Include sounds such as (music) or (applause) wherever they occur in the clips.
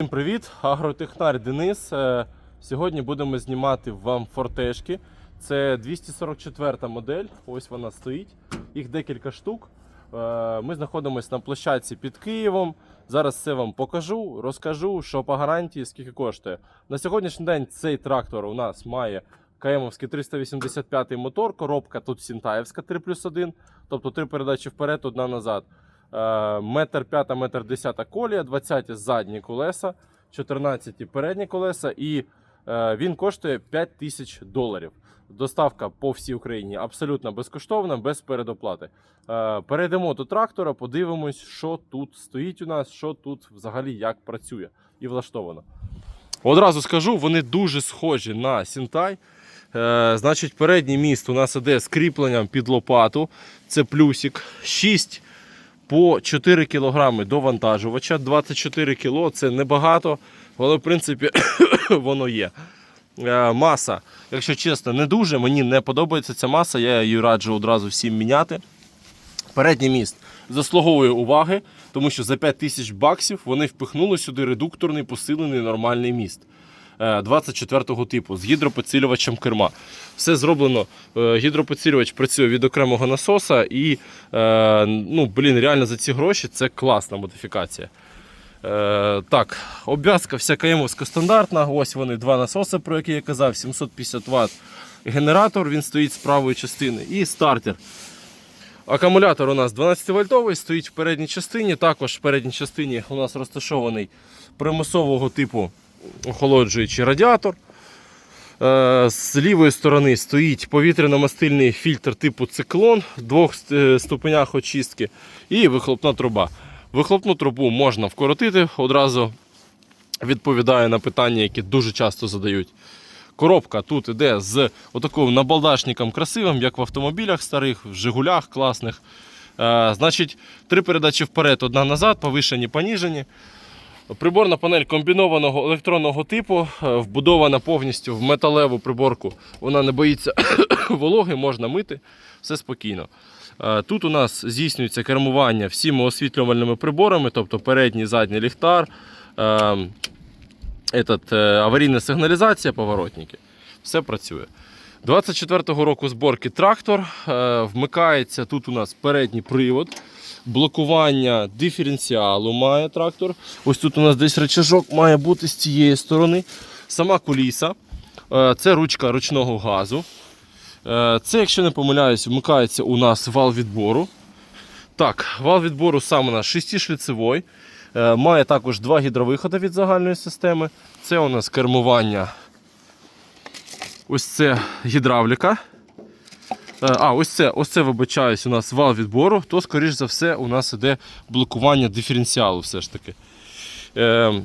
Всім привіт! Агротехнар Денис. Е, Сьогодні будемо знімати вам фортешки. Це 244 модель. Ось вона стоїть. Їх декілька штук. Е, Ми знаходимося на площадці під Києвом. Зараз все вам покажу, розкажу, що по гарантії, скільки коштує. На сьогоднішній день цей трактор у нас має КМовський 385 мотор. Коробка тут Сінтаєвська 3 плюс 1, тобто три передачі вперед, одна назад. Е, Метр п'ята, метр десята колія, 20 задні колеса, 14 передні колеса, і е, він коштує 5 тисяч доларів. Доставка по всій Україні абсолютно безкоштовна, без передоплати. Е, Перейдемо до трактора, подивимось, що тут стоїть у нас, що тут взагалі як працює і влаштовано. Одразу скажу, вони дуже схожі на Сінтай. Значить, передній міст у нас іде з кріпленням під лопату. Це плюсик. 6 по 4 кг до вантажувача. 24 кг це небагато, але в принципі (coughs) воно є. Е, Маса, якщо чесно, не дуже. Мені не подобається ця маса, я її раджу одразу всім міняти. Передній міст заслуговує уваги, тому що за 5 тисяч баксів вони впихнули сюди редукторний посилений нормальний міст. Е, 24-го типу з гідропоцілювачем керма. Все зроблено. е, Гідропоцілювач працює від окремого насоса, і е, ну, блін, реально за ці гроші це класна модифікація. Е, так, обв'язка вся КМовська стандартна. Ось вони два насоси, про які я казав, 750 Вт. Генератор він стоїть з правої частини і стартер. Акумулятор у нас 12 вольтовий, стоїть в передній частині. Також в передній частині у нас розташований примусового типу охолоджуючий радіатор. Е, З лівої сторони стоїть повітряно-мастильний фільтр типу циклон в двох е, ступенях очистки і вихлопна труба. Вихлопну трубу можна вкоротити, одразу відповідає на питання, які дуже часто задають. Коробка тут іде з отаким набалдашником красивим, як в автомобілях старих, в Жигулях класних. Е, значить, три передачі вперед, одна назад, повишені, поніжені. Приборна панель комбінованого електронного типу, е, вбудована повністю в металеву приборку. Вона не боїться (coughs) вологи, можна мити, все спокійно. Е, Тут у нас здійснюється кермування всіма освітлювальними приборами, тобто передній, задній ліхтар, е, этот, е, аварійна сигналізація, поворотники. Все працює. 24-го року зборки трактор. Вмикається тут у нас передній привод. Блокування диференціалу має трактор. Ось тут у нас десь рычажок має бути з цієї сторони. Сама куліса. Е, Це ручка ручного газу. Е, Це, якщо не помиляюсь, вмикається у нас вал відбору. Так, вал відбору сам у нас 6-шліцевий. Е, Має також два гідровиходи від загальної системи. Це у нас кермування. Ось це гідравліка. Е, А, ось це, ось це, вибачаюсь, у нас вал відбору, то, скоріш за все, у нас іде блокування диференціалу все ж таки. Е,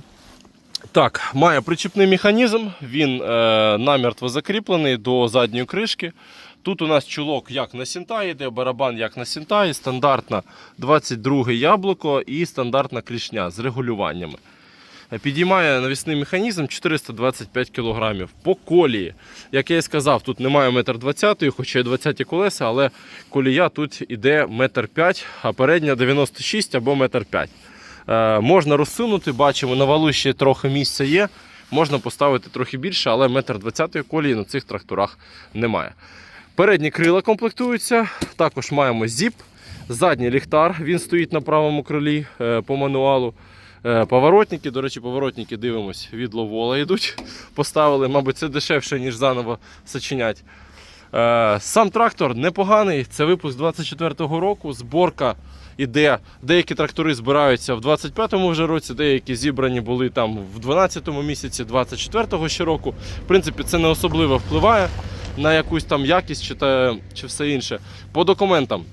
так, має причіпний механізм, він е, намертво закріплений до задньої кришки. Тут у нас чулок як на Сінтаї йде, барабан як на Сінтаї, стандартна 22 яблуко і стандартна клішня з регулюваннями. Е, Підіймає навісний механізм 425 кг по колії. Як я і сказав, тут немає 1,20 м, хоча й 20 колеса, але колія тут іде 1,5 м, а передня 96 або 1,5 м. Е, можна розсунути, бачимо, на валу ще трохи місця є. Можна поставити трохи більше, але 1,20 м колії на цих тракторах немає. Передні крила комплектуються, також маємо зіп, задній ліхтар, він стоїть на правому крилі е, по мануалу. Е, Поворотники, до речі, поворотники дивимось від ловола йдуть. Поставили, мабуть, це дешевше, ніж заново сочинять. Е, Сам трактор непоганий. Це випуск 24-го року. Зборка іде. Деякі трактори збираються в 25-му вже році, деякі зібрані були там в 12-му місяці, 24-го ще року. В принципі, це не особливо впливає на якусь там якість чи, та, чи все інше. По документам.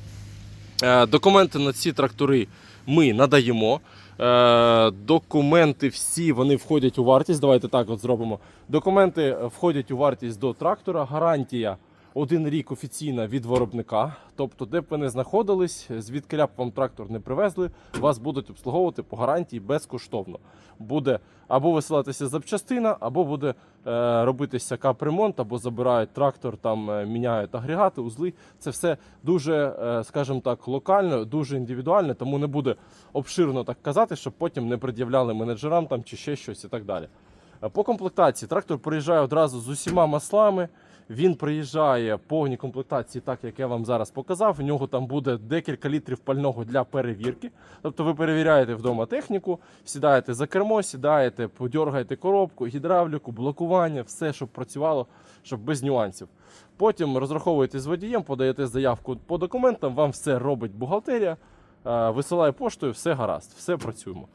Е, Документи на ці трактори ми надаємо. Е, Документи всі вони входять у вартість. Давайте так от зробимо. Документи входять у вартість до трактора. Гарантія один рік офіційна від виробника. Тобто, де б ви не знаходились, звідки б вам трактор не привезли, вас будуть обслуговувати по гарантії безкоштовно. Буде або висилатися запчастина, або буде робитися капремонт, або забирають трактор, там е, міняють агрегати, узли. Це все дуже, е, скажімо так, локально, дуже індивідуально, тому не буде обширно так казати, щоб потім не пред'являли менеджерам там чи ще щось і так далі. Е, По комплектації трактор приїжджає одразу з усіма маслами. Він приїжджає в повній комплектації, так як я вам зараз показав. У нього там буде декілька літрів пального для перевірки. Тобто ви перевіряєте вдома техніку, сідаєте за кермо, сідаєте, подергаєте коробку, гідравліку, блокування, все, щоб працювало, щоб без нюансів. Потім розраховуєте з водієм, подаєте заявку по документам, вам все робить бухгалтерія, е, висилає поштою, все гаразд, все працюємо.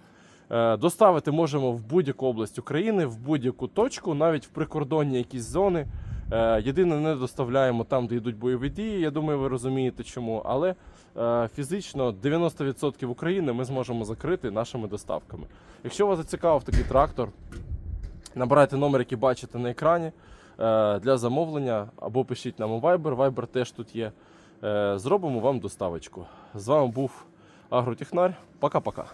Е, Доставити можемо в будь-яку область України, в будь-яку точку, навіть в прикордонні якісь зони. Е, Єдине, не доставляємо там, де йдуть бойові дії. Я думаю, ви розумієте чому. Але е, фізично 90% України ми зможемо закрити нашими доставками. Якщо вас зацікавив такий трактор, набирайте номер, який бачите на екрані е, для замовлення або пишіть нам у Viber. Viber теж тут є. Зробимо вам доставочку. З вами був Агротехнар. Пока-пока.